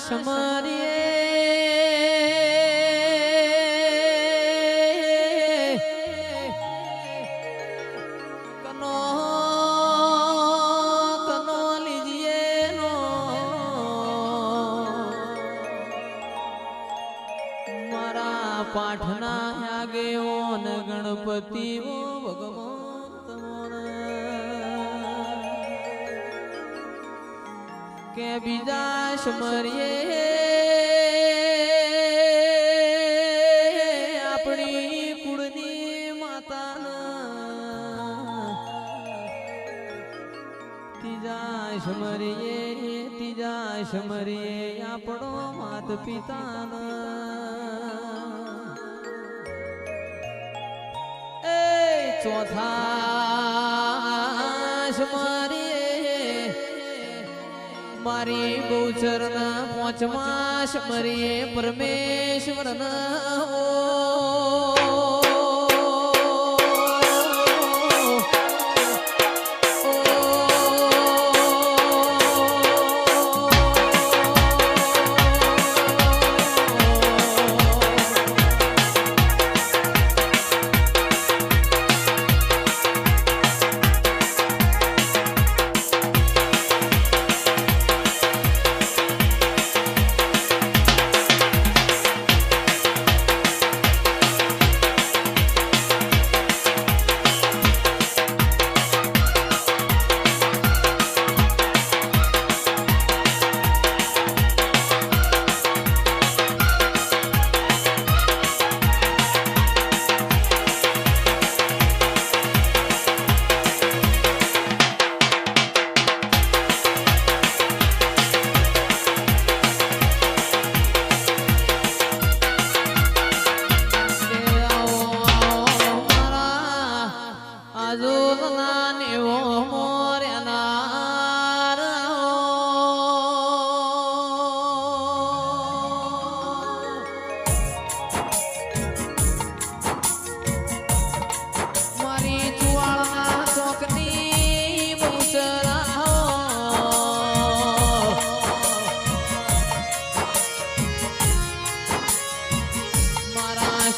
સમારીએ કનો કનો લીજીએ નો મારા પાઠના આગેઓ ન ગણપતિ ઓ ભગવાન. કે બીજા મરીએ આપણી કુળની માતાના ત્રીજા સ્મરીએ, ત્રીજા મરીએ આપણો માત પિતાના એ ચોથા મારી બહુ ચરના પોચમાશ મરીએ પરમેશ્વરના ઓ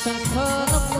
Sang thơ nóc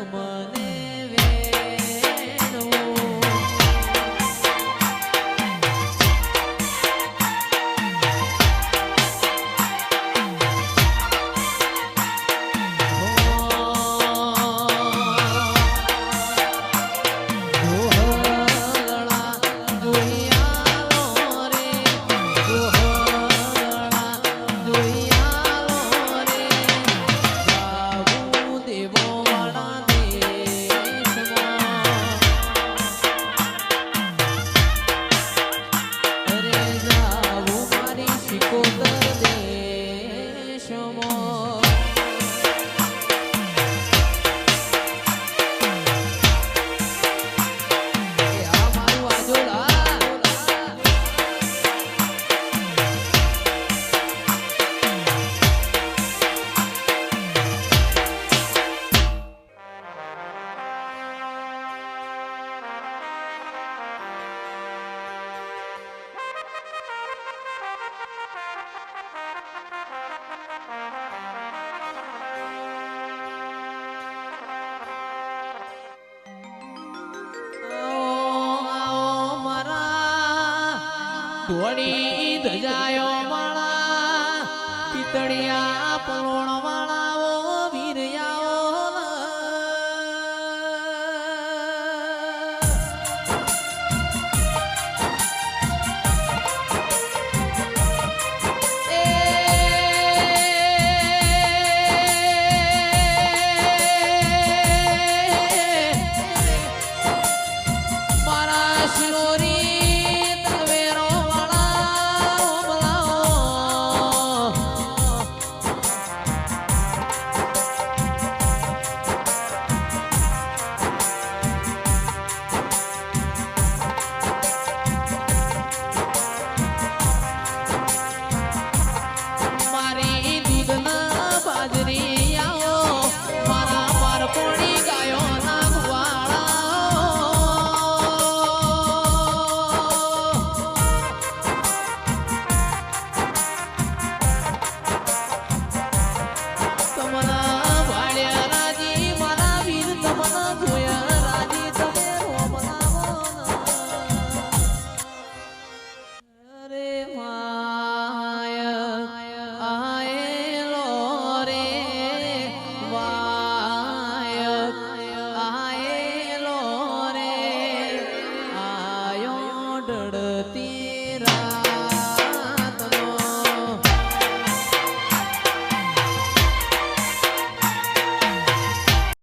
Yamane. ધોળી ધજાયો માળા પિતળિયા પલોણો